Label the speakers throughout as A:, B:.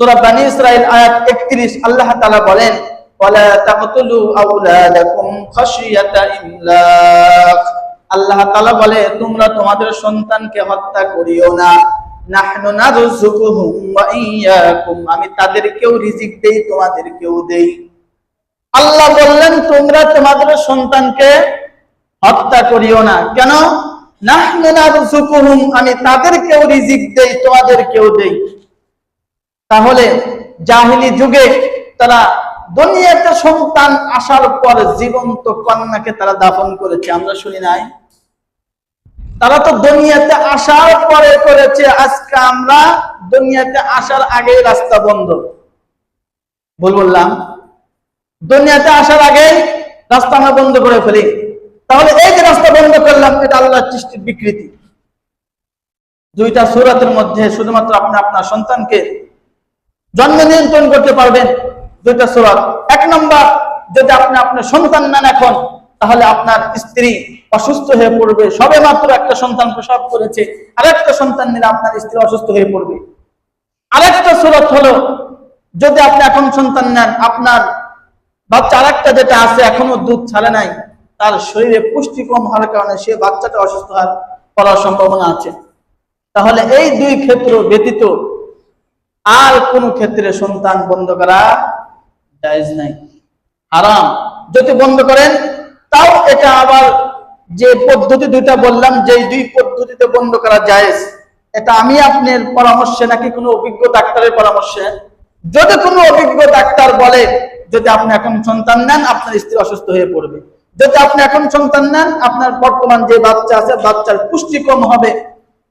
A: সূরা বানী ইসরাইল আয়াত 31 আল্লাহ তাআলা বলেন, ওয়ালা তাকতুলু আওলাদাকুম খাশিয়াতা আল্লাহ তাআলা বলে, তোমরা তোমাদের সন্তানকে হত্যা করিও না। নাহনু নারযুকুহুম ওয়া আমি তাদেরকেও রিজিক দেই, তোমাদেরকেও দেই। আল্লাহ বললেন, তোমরা তোমাদের সন্তানকে হত্যা করিও না। কেন? নাহনু নারযুকুহুম আমি তাদেরকেও রিজিক দেই, তোমাদেরকেও দেই। তাহলে জাহিলি যুগে তারা দুনিয়াতে সন্তান আসার পর জীবন্ত কন্যাকে তারা দাফন করেছে, আমরা শুনি নাই। তারা তো দুনিয়াতে আসার পরে করেছে, আজকে আমরা দুনিয়াতে আসার আগে রাস্তা বন্ধ। ভুল বললাম? দুনিয়াতে আসার আগে রাস্তা আমরা বন্ধ করে ফেলি। তাহলে এই যে রাস্তা বন্ধ করলাম, এটা আল্লাহ সৃষ্টির বিকৃতি। দুইটা সুরাতের মধ্যে শুধুমাত্র আপনি আপনার সন্তানকে জন্ম নিয়ন্ত্রণ করতে পারবেন। দুইটা সুরাত। এক নম্বর, যদি আপনি আপনার সন্তান নেন এখন, তাহলে আপনার স্ত্রী অসুস্থ হয়ে পড়বে। সবে মাত্র একটা সন্তান প্রসব করেছে, আরেকটা সন্তান নিলে আপনার স্ত্রী অসুস্থ হয়ে পড়বে। আরেকটা সুরত হলো, যদি আপনি এখন সন্তান নেন, আপনার বাচ্চা আরেকটা যেটা আছে, এখনও দুধ ছাড়ে নাই, তার শরীরে পুষ্টি কম হওয়ার কারণে সে বাচ্চাটা অসুস্থ হওয়ার করার সম্ভাবনা আছে। তাহলে এই দুই ক্ষেত্র ব্যতীত আর কোন ক্ষেত্রে সন্তান বন্ধ করা জায়েজ নাই। হারাম। যদি বন্ধ করেন, তাও এটা আবার যে পদ্ধতি দুইটা বললাম যে দুই পদ্ধতিতে বন্ধ করা জায়েজ, এটা আমি আপনার পরামর্শে নাকি কোনো অভিজ্ঞ ডাক্তারের পরামর্শে? যদি কোনো অভিজ্ঞ ডাক্তার বলে, যদি আপনি এখন সন্তান নেন, আপনার স্ত্রী অসুস্থ হয়ে পড়বে। যদি আপনি এখন সন্তান নেন, আপনার বর্তমান যে বাচ্চা আছে, বাচ্চার পুষ্টি কম হবে।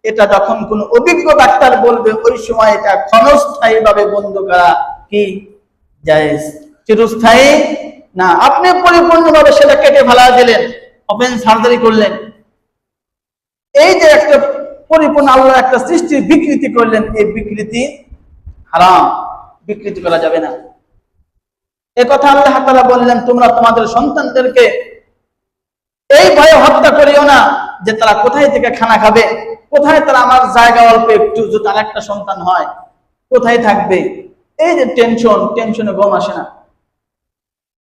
A: এটা যখন কোন অভিজ্ঞ ডাক্তার বলবে, ওই সময় এটা ক্ষণস্থায়ী ভাবে বন্ধ করা কি? চিরস্থায়ী? না, আপনি পরিপূর্ণভাবে সেটা কেটে ফেলা দিলেন, ওপেন সার্জারি করলেন। এই যে একটা পরিপূর্ণ আল্লাহ একটা সৃষ্টির বিকৃতি করলেন, এই বিকৃতি হারাম, বিকৃতি করা যাবে না। এ কথা আল্লাহ তাআলা বললেন, তোমরা তোমাদের সন্তানদেরকে এই ভয়ে হত্যা করিও না যে তারা কোথায় থেকে খানা খাবে। কোথায় তারা আমার জায়গা অল্প একটু যদি আরেকটা সন্তান হয়, কোথায় থাকবে? এই যে টেনশন টেনশনে গম আসে না।